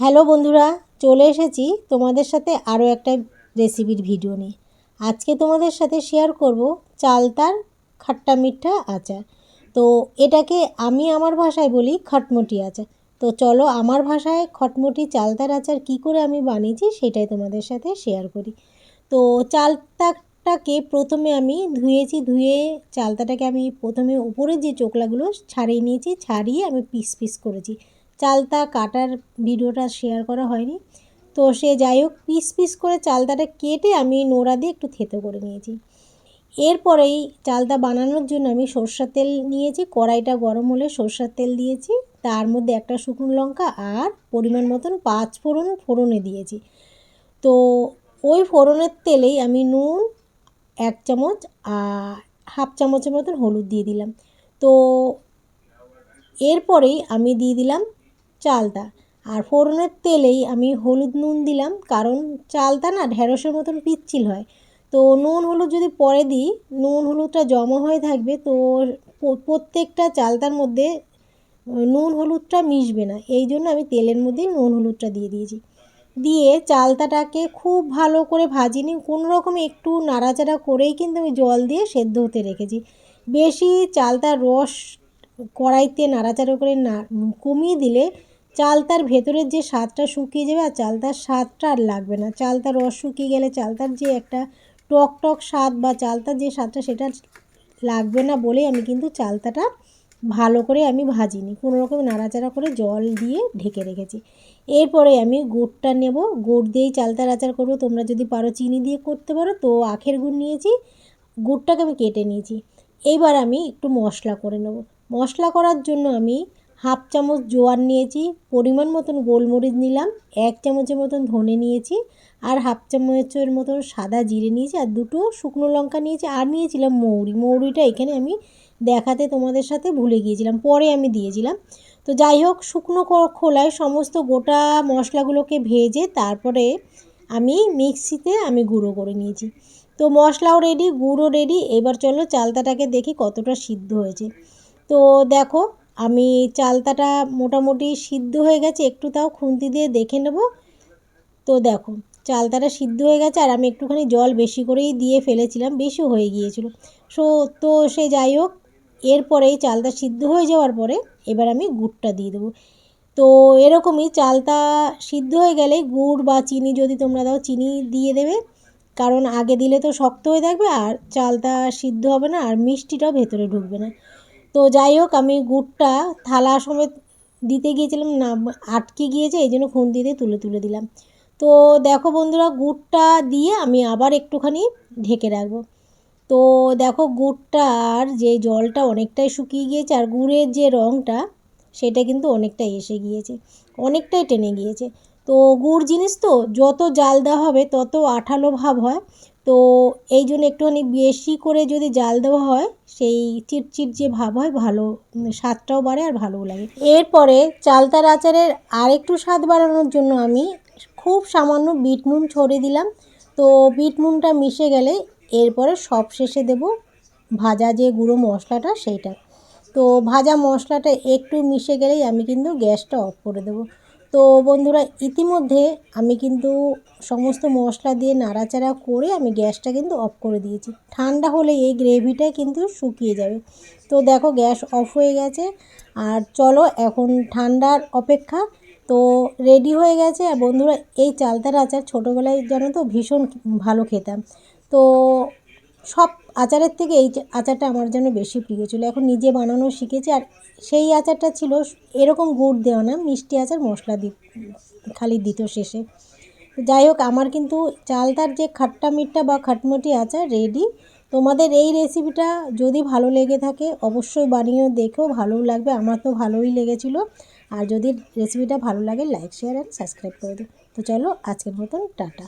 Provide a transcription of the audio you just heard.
Hello বন্ধুরা, চলে এসেছি তোমাদের সাথে আরও একটা রেসিপির ভিডিও নিয়ে। আজকে তোমাদের সাথে শেয়ার করব চালতার খাট্টা মিঠা আচার। তো এটাকে আমি আমার ভাষায় বলি খটমটি আচার। তো চলো আমার ভাষায় খটমটি চালতার আচার কি করে আমি বানিয়েছি সেটাই তোমাদের সাথে শেয়ার করি। তো চালতাটাকে প্রথমে আমি ধুয়েছি, ধুয়ে চালতাটাকে আমি প্রথমে উপরের যে চোকলাগুলো ছাড়িয়ে নিয়েছি, ছাড়িয়ে আমি পিস পিস করেছি। চালতা কাটার ভিডিওটা শেয়ার করা হয়নি। তো সে যাই হোক পিস পিস করে চালতাটা কেটে আমি নোড়া দিয়ে একটু থেতো করে নিয়েছি। এরপরেই চালতা বানানোর জন্য আমি সর্ষার তেল নিয়েছি, কড়াইটা গরম হলে সর্ষার তেল দিয়েছি। তার মধ্যে একটা শুকনো লঙ্কা আর পরিমাণ মতন পাঁচ ফোড়ন ফোড়নে দিয়েছি। তো ওই ফোড়নের তেলেই আমি নুন এক চামচ আর হাফ চামচের মতন হলুদ দিয়ে দিলাম। তো এরপরেই আমি দিয়ে দিলাম চালতা। আর ফোড়নের তেলেই আমি হলুদ নুন দিলাম, কারণ চালতা না ঢেঁড়সের মতন পিচ্ছিল হয়। তো নুন হলুদ যদি পরে দিই, নুন হলুদটা জমা হয়ে থাকবে, তো প্রত্যেকটা চালতার মধ্যে নুন হলুদটা মিশবে না। এই জন্য আমি তেলের মধ্যে নুন হলুদটা দিয়ে দিয়েছি। দিয়ে চালতাটাকে খুব ভালো করে ভাজিনি কোনো রকম একটু নাড়াচাড়া করেই কিন্তু আমি জল দিয়ে সেদ্ধ হতে রেখেছি। বেশি চালতার রস কড়াইতে নাড়াচাড়া করে না কমিয়ে দিলে চালতার ভেতরের যে স্বাদটা শুকিয়ে যাবে আর চালতার স্বাদটা আর লাগবে না। চালতার রস শুকিয়ে গেলে চালতার যে একটা টক টক স্বাদ বা চালতার যে স্বাদটা সেটা লাগবে না বলেই আমি কিন্তু চালতাটা ভালো করে আমি ভাজিনি। কোনো রকম নাড়াচাড়া করে জল দিয়ে ঢেকে রেখেছি। এরপরে আমি গুড়টা নেব। গুড় দিয়েই চালতার আচার করব। তোমরা যদি পারো চিনি দিয়ে করতে পারো। তো আখের গুড় নিয়েছি। গুড়টাকে আমি কেটে নিয়েছি। এইবার আমি একটু মশলা করে নেব। মশলা করার জন্য আমি হাফ চামচ জোয়ার নিয়েছি, পরিমাণ মতন গোলমরিচ নিলাম, এক চামচের মতন ধনে নিয়েছি আর হাফ চামচের মতন সাদা জিরে নিয়েছি আর দুটো শুকনো লঙ্কা নিয়েছি আর নিয়েছিলাম মৌরি। মৌরিটা এখানে আমি দেখাতে তোমাদের সাথে ভুলে গিয়েছিলাম, পরে আমি দিয়েছিলাম। তো যাই হোক, শুকনো খোলায় সমস্ত গোটা মশলাগুলোকে ভেজে তারপরে আমি মিক্সিতে আমি গুঁড়ো করে নিয়েছি। তো মশলাও রেডি গুঁড়ো রেডি এবার চলো চালতাটাকে দেখি কতটা সিদ্ধ হয়েছে। তো দেখো আমি চালতাটা মোটামুটি সিদ্ধ হয়ে গেছে, একটু তাও খুন্তি দিয়ে দেখে নেব। তো দেখো, চালতাটা সিদ্ধ হয়ে গেছে আর আমি একটুখানি জল বেশি করেই দিয়ে ফেলেছিলাম বেশি হয়ে গিয়েছিল। সো, তো সে যাই হোক, এরপরেই চালটা সিদ্ধ হয়ে যাওয়ার পরে এবার আমি গুড়টা দিয়ে দেবো। তো এরকমই চালটা সিদ্ধ হয়ে গেলে গুড় বা চিনি যদি তোমরা দাও, চিনি দিয়ে দেবে। কারণ আগে দিলে তো শক্ত হয়ে থাকবে আর চালটা সিদ্ধ হবে না আর মিষ্টিটাও ভেতরে ঢুকবে না। তো যাই হোক, আমি গুড়টা থালা সমেত দিতে গিয়েছিলাম, না, আটকে গিয়েছে, এই জন্য খুন্তিতে তুলে তুলে দিলাম। তো দেখো বন্ধুরা, গুড়টা দিয়ে আমি আবার একটুখানি ঢেকে রাখব। তো দেখো গুড়টার যে জলটা অনেকটাই শুকিয়ে গিয়েছে, আর গুড়ের যে রঙটা সেটা কিন্তু অনেকটাই এসে গিয়েছে, অনেকটাই টেনে গিয়েছে। তো গুড় জিনিস তো, যত জাল দেওয়া হবে, তত আঠালো ভাব হয়। তো এই জন্য একটুখানি বেশি করে যদি জাল দেওয়া হয়, সেই চিটচিট যে ভাব হয় ভালো স্বাদটাও বাড়ে আর ভালোও লাগে। এরপরে চালতার আচারের আরেকটু স্বাদ বাড়ানোর জন্য আমি খুব সামান্য বিট নুন ছড়িয়ে দিলাম। তো বিট নুনটা মিশে গেলে এরপরে সব শেষে দেব ভাজা যে গুঁড়ো মশলাটা সেইটা। তো ভাজা মশলাটা একটু মিশে গেলেই আমি কিন্তু গ্যাসটা অফ করে দেবো। তো বন্ধুরা, ইতিমধ্যে আমি কিন্তু সমস্ত মশলা দিয়ে নাড়াচাড়া করে আমি গ্যাসটা কিন্তু অফ করে দিয়েছি। ঠান্ডা হলে এই গ্রেভিটা কিন্তু শুকিয়ে যাবে। তো দেখো, গ্যাস অফ হয়ে গেছে। আর চলো, এখন ঠান্ডার অপেক্ষা। তো রেডি হয়ে গেছে। আর বন্ধুরা, এই চালতার আচার ছোটোবেলায় জানো তো, ভীষণ ভালো খেতাম। তো সব আচারের থেকে এই আচারটা আমার জন্য বেশি প্রিয় ছিল। এখন নিজে বানানো শিখেছি আর সেই আচারটা ছিল এরকম গুড় দেওয়া না, মিষ্টি আচার, মশলা দি, খালি দিত শেষে। যাই হোক, আমার কিন্তু চালতার যে খাট্টা মিট্টা বা খাটমটি আচার রেডি তোমাদের এই রেসিপিটা যদি ভালো লেগে থাকে, অবশ্যই বানিয়েও দেখেও ভালোও লাগবে, আমার তো ভালোই লেগেছিলো। আর যদি রেসিপিটা ভালো লাগে লাইক শেয়ার অ্যান্ড সাবস্ক্রাইব করে দিও। তো চলো, আজকের মতন, টাটা।